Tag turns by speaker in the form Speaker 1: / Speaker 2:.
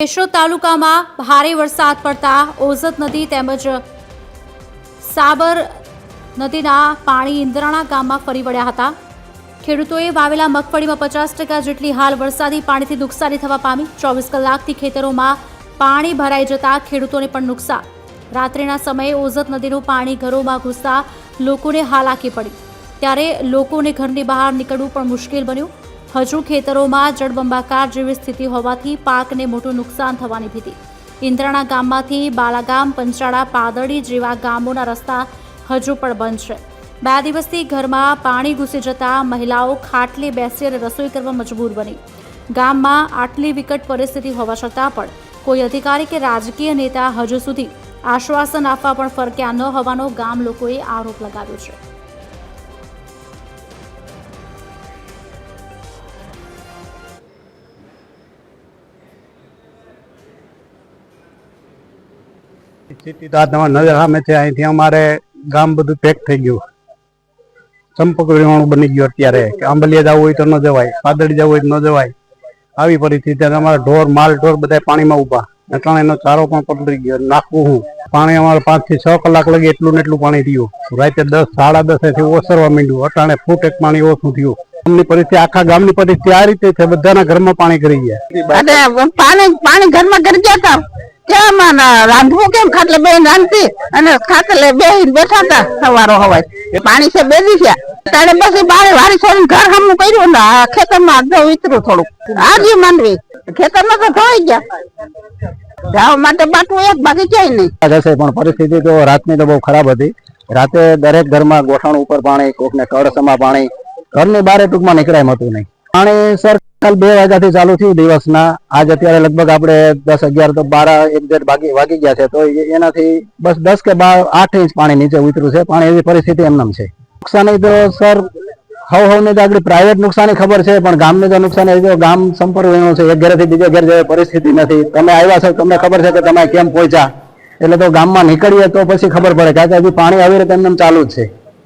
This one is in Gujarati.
Speaker 1: કેશોદ તાલુકામાં ભારે વરસાદ પડતા ઓઝત નદી તેમજ સાબર નદીના પાણી ઇન્દ્રાણા ગામમાં ફરી વળ્યા હતા. ખેડૂતોએ વાવેલા મગફળીમાં પચાસ ટકા જેટલી હાલ વરસાદી પાણીથી નુકસાની થવા પામી. ચોવીસ કલાકથી ખેતરોમાં પાણી ભરાઈ જતા ખેડૂતોને પણ નુકસાન. રાત્રિના સમયે ઓઝત નદીનું પાણી ઘરોમાં ઘૂસતા લોકોને હાલાકી પડી. ત્યારે લોકોને ઘરની બહાર નીકળવું પણ મુશ્કેલ બન્યું. હજુ ખેતરોમાં જળબંબાકાર જેવી સ્થિતિ હોવાથી પાકને મોટું નુકસાન થવાની ભીતિ. ઇન્દ્રાણા ગામમાંથી બાલાગામ પંચાળા પાદડી જેવા ગામોના રસ્તા હજુ પણ બંધ છે. બે દિવસથી ઘરમાં પાણી ઘૂસી જતા મહિલાઓ ખાટલે બેસી અને રસોઈ કરવા મજબૂર બની. ગામમાં આટલી વિકટ પરિસ્થિતિ હોવા છતાં પણ કોઈ અધિકારી કે રાજકીય નેતા હજુ સુધી આશ્વાસન આપવા પણ ફરક્યા ન હોવાનો ગામ લોકોએ આરોપ લગાવ્યો છે.
Speaker 2: સ્થિતિ તો આ તમારે નજર સામે છે. અહીંથી અમારે ગામ બધું પેક થઈ ગયું. વિહોણું બની ગયું અત્યારે. કે આંબલિયા જવું હોય તો ન જવાય પાદડી જવું હોય તો ન જવાય. આવી પરિસ્થિતિ અમારા ઢોર, માલ, ઢોર બધા પાણીમાં ઊભા અટાણે એનો ચારો પણ પલળી ગયો. નાખવું હું. પાણી અમારે પાંચથી છ કલાક લગી એટલું ને એટલું પાણી થયું. રાતે દસ, સાડા દસથી ઓસરવા માંડ્યું. અટાણે ફૂટ એક પાણી ઓછું થયું. ગામની પરિસ્થિતિ, આખા ગામની પરિસ્થિતિ આ રીતે છે. બધાના ઘરમાં પાણી કરી ગયા.
Speaker 3: પાણી પાણી ઘરમાં કરી ગયા હતા. કેમ રાંધવું કેમ? ખાટલે બે રાંધતી અને ખાટલે બે બેઠા હતા સવારો હવાય પાણી છે બેસી ગયા તારે પછી બારે વારી છોડીને ઘર હમું કર્યું ને ખેતરમાં જો વિતરું થોડુંક. આજે માંડવી. ખેતરમાં તો ધોઈ ગયા. જવા માટે બાટવું એક બાકી ક્યાંય નહીં.
Speaker 4: જશે પણ પરિસ્થિતિ તો રાતની તો બહુ ખરાબ હતી. રાતે દરેક ઘરમાં ગોઠણ ઉપર પાણી કોકને કળસમાં પાણી. ઘરની બારે ટૂંકમાં નીકળાય હતું નહીં. પાણી સર કાલ બે વાગ્યાથી ચાલુ થયું દિવસના. આજ અત્યારે લગભગ આપણે દસ અગિયાર તો બાર એક ડેઢ વાગી વાગી ગયા છે. તો એનાથી બસ દસ કે બાર આઠ ઇંચ પાણી નીચે ઉતર્યું છે. પાણી એવી પરિસ્થિતિ એમનામ છે. નુકસાની તો સર, હવ હવને તો આગળ પ્રાઇવેટ નુકસાની ખબર છે, પણ ગામને તો નુકસાની તો ગામ સંપર્ક વેણું છે. એક ઘરેથી બીજે ઘેર જેવી પરિસ્થિતિ નથી. તમે આવ્યા છો, તમને ખબર છે કે તમે કેમ પહોંચ્યા. એટલે તો ગામમાં નીકળીએ તો પછી ખબર પડે કારણ કે હજી પાણી આવી રીતે એમને ચાલુ જ છે.